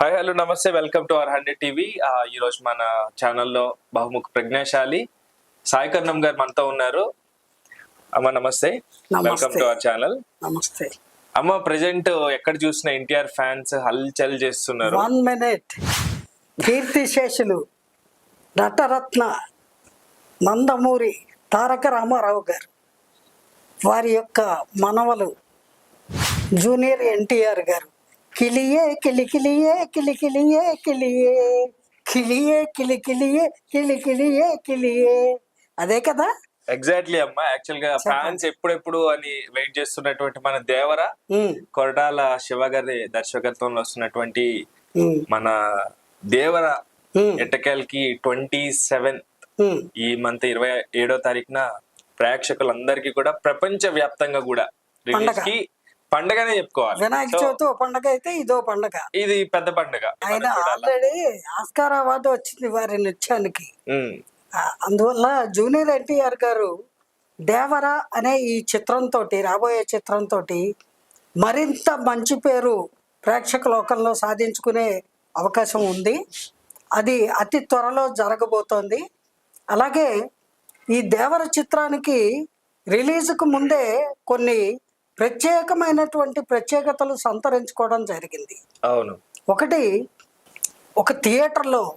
Hi hello నమస్తే welcome to our hundred TV. ఈ రోజు మన ఛానల్లో బహుముఖ ప్రజ్ఞాశాలి సాయి కర్ణం గారు మనతో ఉన్నారు. అమ్మ నమస్తే. Welcome to our channel. నమస్తే. అమ్మ ప్రజెంట్ ఎక్కడ చూసిన ఎన్టీఆర్ ఫ్యాన్స్ హల్చల్ చేస్తున్నారు? One minute. కీర్తిశేషులు నటరత్న నందమూరి తారక రామారావు గారు. వారి యొక్క మనవలు జూనియర్ ఎన్టీఆర్ గారు. కిలియే కిలి కిలియే కిలి కిలియే కిలియే. కిలియే కిలి కిలియే కిలి కిలియే కిలియే. అదే కదా? ఎగ్జాక్ట్లీ అమ్మ. యాక్చువల్గా ఫ్యాన్స్ ఎప్పుడెప్పుడు అని వెయిట్ చేస్తున్నటువంటి మన దేవర కొరటాల శివ గారి దర్శకత్వంలో వస్తున్నటువంటి మన దేవర ఎట్టకేల్కి ట్వంటీ సెవెన్. ఈ మంత్ ఇరవై ఏడో తారీఖున ప్రేక్షకులందరికీ కూడా ప్రపంచ వ్యాప్తంగా కూడా రిలీజ్. కి పండగనే చెప్పుకోవాలి. వినాయక చవితి ఓ పండగ అయితే ఇదో పండగ. ఇది పెద్ద పండుగ. ఆయన ఆల్రెడీ ఆస్కార్ అవార్డు వచ్చింది వారి నృత్యానికి. అందువల్ల జూనియర్ ఎన్టీఆర్ గారు దేవర అనే ఈ చిత్రంతో రాబోయే చిత్రంతో మరింత మంచి పేరు ప్రేక్షక లోకంలో సాధించుకునే అవకాశం ఉంది. అది అతి త్వరలో జరగబోతోంది. అలాగే ఈ దేవర చిత్రానికి రిలీజ్కు ముందే కొన్ని ప్రత్యేకమైనటువంటి ప్రత్యేకతలు సంతరించుకోవడం జరిగింది. అవును. ఒకటి ఒక థియేటర్లో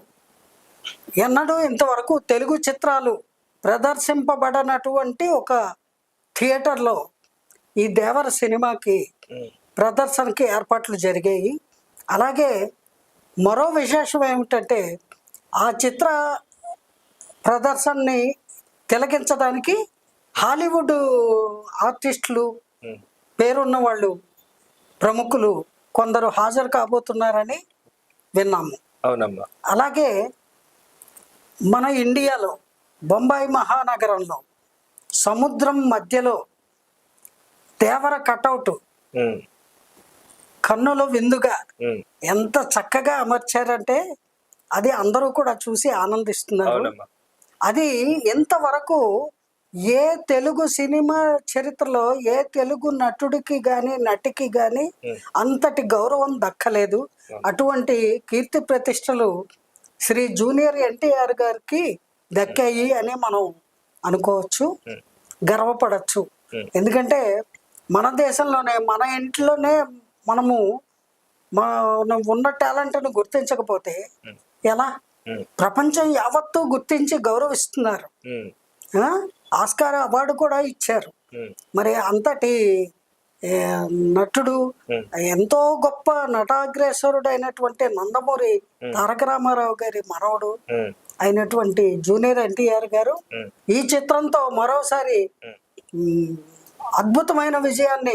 ఎన్నడూ ఇంతవరకు తెలుగు చిత్రాలు ప్రదర్శింపబడనటువంటి ఒక థియేటర్లో ఈ దేవర సినిమాకి ప్రదర్శనకి ఏర్పాట్లు జరిగాయి. అలాగే మరో విశేషం ఏమిటంటే ఆ చిత్ర ప్రదర్శనని తిలకించడానికి హాలీవుడ్ ఆర్టిస్టులు పేరున్న వాళ్ళు ప్రముఖులు కొందరు హాజరు కాబోతున్నారని విన్నాము. అవునమ్మా. అలాగే మన ఇండియాలో బొంబాయి మహానగరంలో సముద్రం మధ్యలో దేవర కటౌట్ కన్నుల విందుగా ఎంత చక్కగా అమర్చారంటే అది అందరూ కూడా చూసి ఆనందిస్తున్నారు. అది ఎంతవరకు ఏ తెలుగు సినిమా చరిత్రలో ఏ తెలుగు నటుడికి గాని నటికి గాని Hmm. అంతటి గౌరవం దక్కలేదు అటువంటి కీర్తి ప్రతిష్టలు శ్రీ జూనియర్ ఎన్టీఆర్ గారికి దక్కాయి అని మనం అనుకోవచ్చు. గర్వపడచ్చు. ఎందుకంటే మన దేశంలోనే మన ఇంట్లోనే మనము మనం ఉన్న టాలెంట్ను గుర్తించకపోతే. ఎలా ప్రపంచం యావత్తూ గుర్తించి గౌరవిస్తున్నారు? ఆస్కార్ అవార్డు కూడా ఇచ్చారు. మరి అంతటి నటుడు ఎంతో గొప్ప నటాగ్రేసరుడు అయినటువంటి నందమూరి తారక రామారావు గారి మనవడు అయినటువంటి జూనియర్ ఎన్టీఆర్ గారు ఈ చిత్రంతో మరోసారి అద్భుతమైన విజయాన్ని